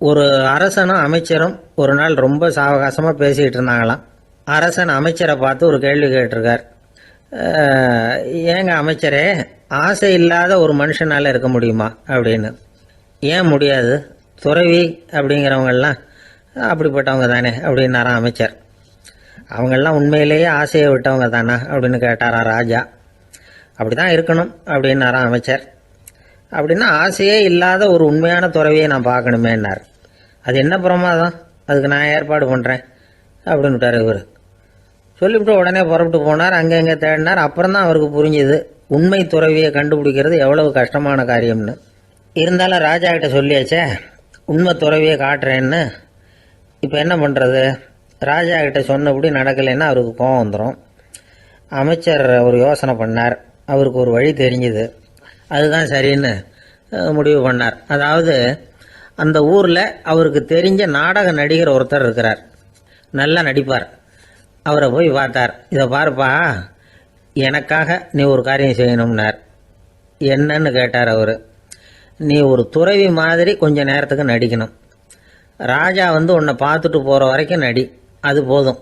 ஒரு அரசனும் அமைச்சரும் ஒரு நாள் ரொம்ப சாவகாசமாக பேசிக்கிட்டு இருந்தாங்களாம். அரசன் அமைச்சரை பார்த்து ஒரு கேள்வி கேட்டிருக்கார். ஏங்க அமைச்சரே ஆசை இல்லாத ஒரு மனுஷனால் இருக்க முடியுமா? அப்படின்னு. ஏன் முடியாது? துறவி அப்படிங்கிறவங்கெல்லாம் அப்படிப்பட்டவங்க தானே அப்படின்னாராம் அமைச்சர். அவங்கெல்லாம் உண்மையிலேயே ஆசையை விட்டவங்க தானா? அப்படின்னு கேட்டாரா ராஜா. அப்படி தான் இருக்கணும் அப்படின்னாராம் அமைச்சர். அப்படின்னா ஆசையே இல்லாத ஒரு உண்மையான துறவியை நான் பார்க்கணுமேன்னார். அது என்ன பிரமாதம்? அதுக்கு நான் ஏற்பாடு பண்ணுறேன் அப்படின்னு விட்டார் இவர். சொல்லிவிட்டு உடனே புறப்பட்டு போனார் அங்கே இங்கே தேடினார். அப்புறம் தான் அவருக்கு புரிஞ்சுது உண்மை துறவியை கண்டுபிடிக்கிறது எவ்வளவு கஷ்டமான காரியம்னு. இருந்தாலும் ராஜா கிட்ட சொல்லியாச்சே உண்மை துறவியை காட்டுறேன்னு. இப்போ என்ன பண்ணுறது ராஜா கிட்ட சொன்னபடி நடக்கலைன்னா அவருக்கு கோவம் வந்துடும் அமைச்சர் ஒரு யோசனை பண்ணார். அவருக்கு ஒரு வழி தெரிஞ்சுது. அதுதான் சரின்னு முடிவு பண்ணார். அதாவது அந்த ஊரில் அவருக்கு தெரிஞ்ச நாடக நடிகர் ஒருத்தர் இருக்கிறார். நல்லா நடிப்பார். அவரை போய் பார்த்தார். இதை பாருப்பா எனக்காக நீ ஒரு காரியம் செய்யணும்னார். என்னன்னு கேட்டார் அவர். நீ ஒரு துறவி மாதிரி கொஞ்சம் நேரத்துக்கு நடிக்கணும். ராஜா வந்து உன்னை பார்த்துட்டு போகிற வரைக்கும் நடி. அது போதும்.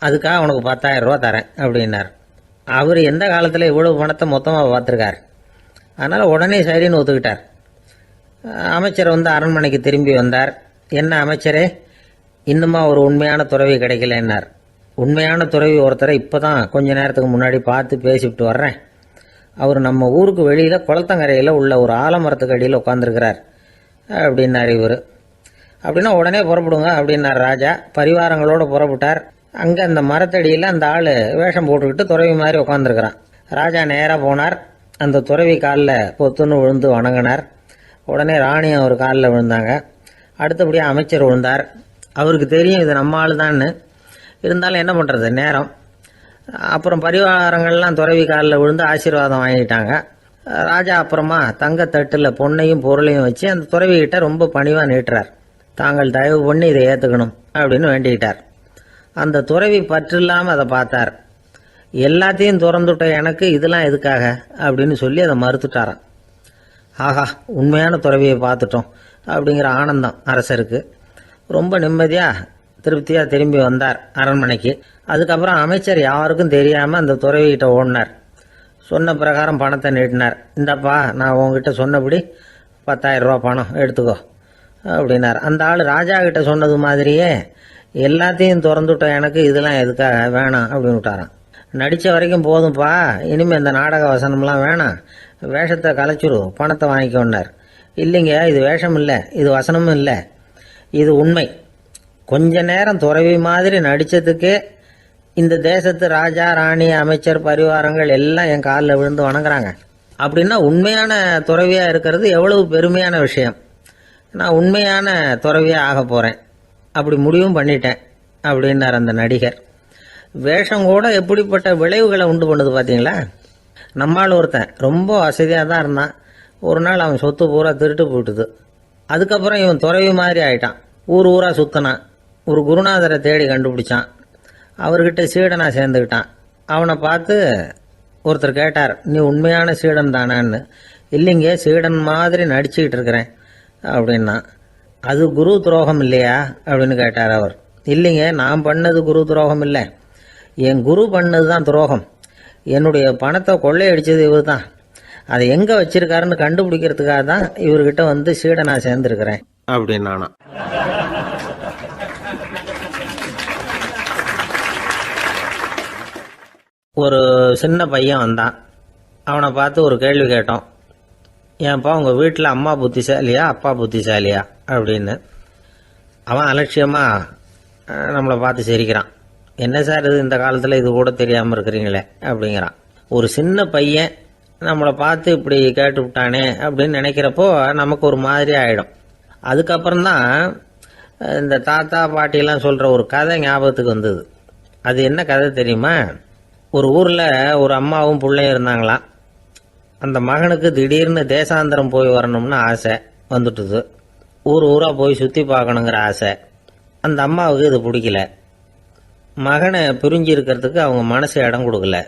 அதுக்காக உனக்கு பத்தாயிரம் ரூபா தரேன் அப்படின்னார். அவர் எந்த காலத்தில் இவ்வளவு பணத்தை மொத்தமாக பார்த்துருக்கார்? அதனால் உடனே சரின்னு ஒத்துக்கிட்டார். அமைச்சர் வந்து அரண்மனைக்கு திரும்பி வந்தார். என்ன அமைச்சரே இன்னுமா ஒரு உண்மையான துறவி கிடைக்கலன்னார். உண்மையான துறவி ஒருத்தரை இப்போ தான் கொஞ்ச நேரத்துக்கு முன்னாடி பார்த்து பேசிவிட்டு வர்றேன். அவர் நம்ம ஊருக்கு வெளியில் குளத்தங்கரையில் உள்ள ஒரு ஆலமரத்துக்கு அடியில் உட்காந்துருக்கிறார் அப்படின்னார் இவர். அப்படின்னா உடனே புறப்படுங்க அப்படின்னார் ராஜா. பரிவாரங்களோடு புறப்பட்டார். அங்கே அந்த மரத்தடியில் அந்த ஆள் வேஷம் போட்டுக்கிட்டு துறவி மாதிரி உட்காந்துருக்கிறான் ராஜா நேராக போனார். அந்த துறவி காலில் பொத்துன்னு விழுந்து வணங்கினார். உடனே ராணி அவர் காலில் விழுந்தாங்க. அடுத்தபடியாக அமைச்சர் விழுந்தார். அவருக்கு தெரியும் இது நம்ம ஆள் தான்னு இருந்தாலும் என்ன பண்ணுறது நேரம். அப்புறம் பரிவாரங்கள்லாம் துறவி காலில் விழுந்து ஆசீர்வாதம் வாங்கிட்டாங்க. ராஜா அப்புறமா தங்கத்தட்டில் பொண்ணையும் பொருளையும் வச்சு அந்த துறவிகிட்ட ரொம்ப பணிவாக நீட்டுறார். தாங்கள் தயவு பண்ணி இதை ஏற்றுக்கணும் அப்படின்னு வேண்டிக்கிட்டார். அந்த துறவி பற்று இல்லாமல் அதை பார்த்தார். எல்லாத்தையும் திறந்துட்ட எனக்கு இதெல்லாம் எதுக்காக? அப்படின்னு சொல்லி அதை மறுத்துட்டாரான் ஆஹா உண்மையான துறவியை பார்த்துட்டோம் அப்படிங்கிற ஆனந்தம் அரசருக்கு. ரொம்ப நிம்மதியாக திருப்தியாக திரும்பி வந்தார் அரண்மனைக்கு. அதுக்கப்புறம் அமைச்சர் யாருக்கும் தெரியாமல் அந்த துறவிகிட்ட ஓடினார். சொன்ன பிரகாரம் பணத்தை நீட்டினார். இந்தப்பா நான் உங்ககிட்ட சொன்னபடி பத்தாயிரரூபா பணம் எடுத்துக்கோ அப்படின்னார். அந்த ஆள் ராஜா கிட்ட சொன்னது மாதிரியே எல்லாத்தையும் திறந்துட்டோம் எனக்கு இதெல்லாம் எதுக்காக? வேணாம் அப்படின்னு விட்டாராம். நடித்த வரைக்கும் போதும்ப்பா இனிமேல் இந்த நாடக வசனம்லாம் வேணாம். வேஷத்தை கலைச்சிரு. பணத்தை வாங்கிக்கோன்னார். இல்லைங்க இது வேஷம் இல்லை. இது வசனமும் இல்லை. இது உண்மை. கொஞ்ச நேரம் துறவி மாதிரி நடித்ததுக்கே இந்த தேசத்து ராஜா ராணி அமைச்சர் பரிவாரங்கள் எல்லாம் என் காலில் விழுந்து வணங்குறாங்க. அப்படின்னா உண்மையான துறவியாக இருக்கிறது எவ்வளவு பெருமையான விஷயம். நான் உண்மையான துறவியாக ஆக போகிறேன் அப்படி முடிவும் பண்ணிட்டேன். அப்படின்னார் அந்த நடிகர். வேஷம் கூட எப்படிப்பட்ட விளைவுகளை உண்டு பண்ணுது பார்த்தீங்களா நம்மால் ஒருத்தன் ரொம்ப வசதியாக தான் இருந்தான். ஒரு நாள் அவன் சொத்து பூரா திருட்டு போட்டுது அதுக்கப்புறம் இவன் துறவி மாதிரி ஆயிட்டான். ஊர் ஊராக சுற்றினான் ஒரு குருநாதரை தேடி கண்டுபிடிச்சான். அவர்கிட்ட சீடனாக சேர்ந்துக்கிட்டான். அவனை பார்த்து ஒருத்தர் கேட்டார் நீ உண்மையான சீடன் தானான்னு. இல்லைங்க சீடன் மாதிரி நடிச்சுக்கிட்டு இருக்கிறேன் அப்படின்னா அது குரு துரோகம் இல்லையா? அப்படின்னு கேட்டார் அவர். இல்லைங்க நான் பண்ணது குரு துரோகம் இல்லை. என் குரு பண்ணது தான் துரோகம். என்னுடைய பணத்தை கொள்ளையடிச்சது இவர் தான் அதை எங்கே வச்சிருக்காருன்னு கண்டுபிடிக்கிறதுக்காக தான் இவர்கிட்ட வந்து சீடனாக சேர்ந்துருக்கிறேன். அப்படின்னானா? ஒரு சின்ன பையன் வந்தான். அவனை பார்த்து ஒரு கேள்வி கேட்டோம். ஏன்ப்பா உங்கள் வீட்டில் அம்மா புத்திசாலியா அப்பா புத்திசாலியா? அப்படின்னு. அவன் அலட்சியமாக நம்மளை பார்த்து சிரிக்கிறான். என்ன சார் இது இந்த காலத்தில் இது கூட தெரியாமல் இருக்கிறீங்களே அப்படிங்கிறான். ஒரு சின்ன பையன் நம்மளை பார்த்து இப்படி கேட்டு விட்டானே அப்படின்னு நினைக்கிறப்போ நமக்கு ஒரு மாதிரி ஆகிடும் அதுக்கப்புறம் தான் இந்த தாத்தா பாட்டிலாம் சொல்கிற ஒரு கதை ஞாபகத்துக்கு வந்தது. அது என்ன கதை தெரியுமா? ஒரு ஊரில் ஒரு அம்மாவும் பிள்ளையும் இருந்தாங்களாம். அந்த மகனுக்கு திடீர்னு தேசாந்திரம் போய் வரணும்னு ஆசை வந்துட்டுது. ஊர் ஊராக போய் சுற்றி பார்க்கணுங்கிற ஆசை. அந்த அம்மாவுக்கு இது பிடிக்கல. மகனை பிரிஞ்சு இருக்கிறதுக்கு அவங்க மனசு இடம் கொடுக்கல.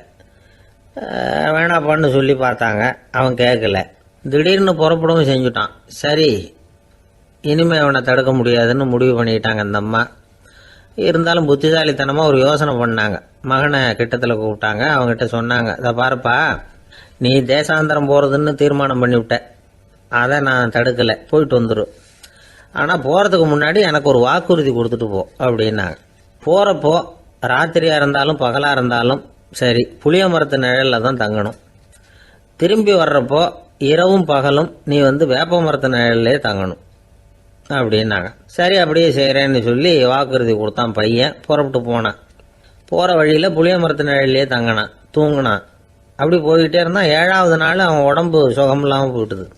வேணாப்பான்னு சொல்லி பார்த்தாங்க. அவன் கேட்கல. திடீர்னு புறப்படவும் செஞ்சுட்டான். சரி இனிமேல் அவனை தடுக்க முடியாதுன்னு முடிவு பண்ணிட்டாங்க அந்த அம்மா. இருந்தாலும் புத்திசாலித்தனமாக ஒரு யோசனை பண்ணாங்க. மகனை கிட்டத்தில் கூப்பிட்டாங்க. அவங்ககிட்ட சொன்னாங்க இதை பாருப்பா நீ தேசாந்தரம் போகிறதுன்னு தீர்மானம் பண்ணிவிட்ட. அதை நான் தடுக்கலை. போயிட்டு வந்துடும் ஆனால் போகிறதுக்கு முன்னாடி எனக்கு ஒரு வாக்குறுதி கொடுத்துட்டு போ அப்படின்னாங்க. போகிறப்போ ராத்திரியாக இருந்தாலும் பகலாக இருந்தாலும் சரி புளிய மரத்து நிழலில் தான் தங்கணும். திரும்பி வர்றப்போ இரவும் பகலும் நீ வந்து வேப்ப மரத்து நிழல்லே தங்கணும். அப்படின்னாங்க. சரி அப்படியே செய்கிறேன்னு சொல்லி வாக்குறுதி கொடுத்தான் பையன். புறப்பட்டு போனான். போகிற வழியில் புளிய மரத்து நிழல்லே தங்கினான் தூங்கினான். அப்படி போய்கிட்டே இருந்தான் ஏழாவது நாள் அவன் உடம்பு சுகம் இல்லாமல் போயிட்டுது.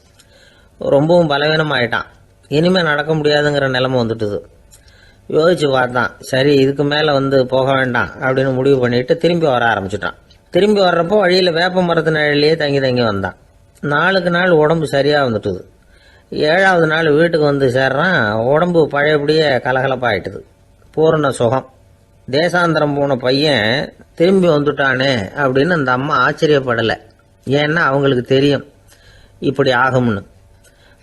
ரொம்பவும் பலவீனமாயிட்டான். இனிமேல் நடக்க முடியாதுங்கிற நிலமை வந்துட்டுது. யோசிச்சு பார்த்தான். சரி இதுக்கு மேலே வந்து போக வேண்டாம் அப்படின்னு முடிவு பண்ணிட்டு திரும்பி வர ஆரம்பிச்சிட்டான். திரும்பி வர்றப்போ வழியில் வேப்ப மரத்து நிழலையே தங்கி தங்கி வந்தான். நாளுக்கு நாள் உடம்பு சரியாக வந்துட்டுது. ஏழாவது நாள் வீட்டுக்கு வந்து சேர்றான். உடம்பு பழையபடியே கலகலப்பாயிட்டுது. பூரண சுகம். தேசாந்திரம் போன பையன் திரும்பி வந்துட்டானே அப்படின்னு அந்த அம்மா ஆச்சரியப்படலை. ஏன்னா அவங்களுக்கு தெரியும் இப்படி ஆகும்னு.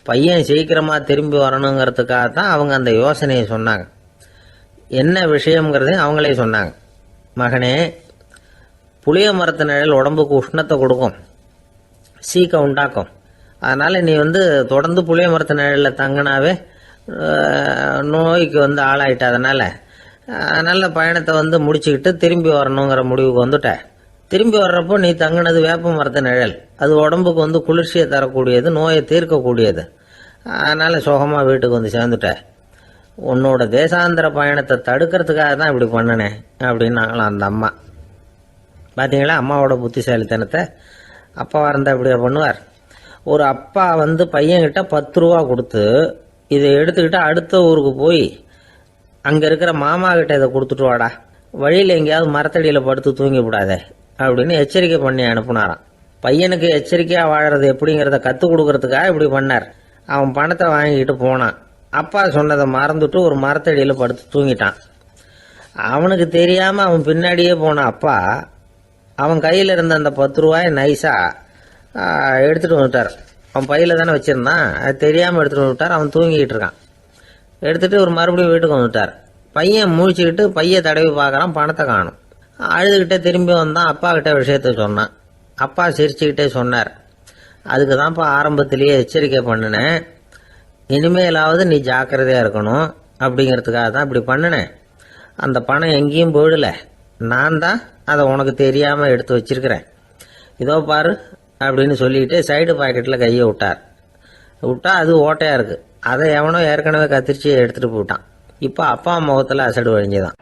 பையன் சீக்கிரமாக திரும்பி வரணுங்கிறதுக்காக தான் அவங்க அந்த யோசனையை சொன்னாங்க. என்ன விஷயங்கிறதையும் அவங்களே சொன்னாங்க. மகனே புளிய மரத்து நிழல் உடம்புக்கு உஷ்ணத்தை கொடுக்கும். சீக்கம் உண்டாக்கும். அதனால் நீ வந்து தொடர்ந்து புளிய மரத்து நிழலில் தங்கினாவே நோய்க்கு வந்து ஆளாயிட்ட. அதனால் நல்ல பயணத்தை வந்து முடிச்சுக்கிட்டு திரும்பி வரணுங்கிற முடிவுக்கு வந்துட்ட. திரும்பி வர்றப்போ நீ தங்கினது வேப்ப மரத்து நிழல். அது உடம்புக்கு வந்து குளிர்ச்சியை தரக்கூடியது நோயை தீர்க்கக்கூடியது. அதனால் சுகமாக வீட்டுக்கு வந்து சேர்ந்துட்ட. உன்னோட தேசாந்திர பயணத்தை தடுக்கிறதுக்காக தான் இப்படி பண்ணினேன் அப்படின்னாங்களாம் அந்த அம்மா. பார்த்தீங்களா அம்மாவோட புத்திசாலித்தனத்தை அப்பாவாக இருந்தால் இப்படியா பண்ணுவார்? ஒரு அப்பா வந்து பையன்கிட்ட பத்து ரூபா கொடுத்து இதை எடுத்துக்கிட்டு அடுத்த ஊருக்கு போய் அங்கே இருக்கிற மாமா கிட்ட இதை கொடுத்துட்டு வாடா. வழியில் எங்கேயாவது மரத்தடியில் படுத்து தூங்கி விடாதே அப்படின்னு எச்சரிக்கை பண்ணி அனுப்புனாராம். பையனுக்கு எச்சரிக்கையாக வாழறது எப்படிங்கிறத கற்றுக் கொடுக்கறதுக்காக இப்படி பண்ணார். அவன் பணத்தை வாங்கிக்கிட்டு போனான். அப்பா சொன்னதை மறந்துட்டு ஒரு மரத்தடியில் படுத்து தூங்கிட்டான். அவனுக்கு தெரியாமல் அவன் பின்னாடியே போன அப்பா அவன் கையில் இருந்த அந்த பத்து ரூபாய் நைஸாக எடுத்துகிட்டு வந்துட்டார். அவன் பையில் தானே வச்சுருந்தான். அது தெரியாமல் எடுத்துகிட்டு வந்துட்டார். அவன் தூங்கிக்கிட்டு இருக்கான். எடுத்துகிட்டு ஒரு மறுபடியும் வீட்டுக்கு வந்துட்டார். பையன் முழிச்சுக்கிட்டு பையன் தடவி பார்க்குறான் பணத்தை காணும். அழுதுகிட்டே திரும்பி வந்தான். அப்பா கிட்ட விஷயத்த சொன்னான். அப்பா சிரிச்சுக்கிட்டே சொன்னார். அதுக்கு தான்ப்பா ஆரம்பத்திலேயே எச்சரிக்கை பண்ணினேன். இனிமேலாவது நீ ஜாக்கிரதையாக இருக்கணும் அப்படிங்கிறதுக்காக தான் இப்படி பண்ணினேன். அந்த பணம் எங்கேயும் போயிடல. நான் தான் அதை உனக்கு தெரியாமல் எடுத்து வச்சிருக்கிறேன். இதோ பாரு அப்படின்னு சொல்லிட்டு சைடு பாக்கெட்டில் கையை விட்டார். விட்டா அது ஓட்டையாக இருக்குது அதை எவனோ ஏற்கனவே கத்திரிச்சு எடுத்துகிட்டு போயிட்டான். இப்போ அப்பா முகத்தில் அசடு வழிஞ்சுதான்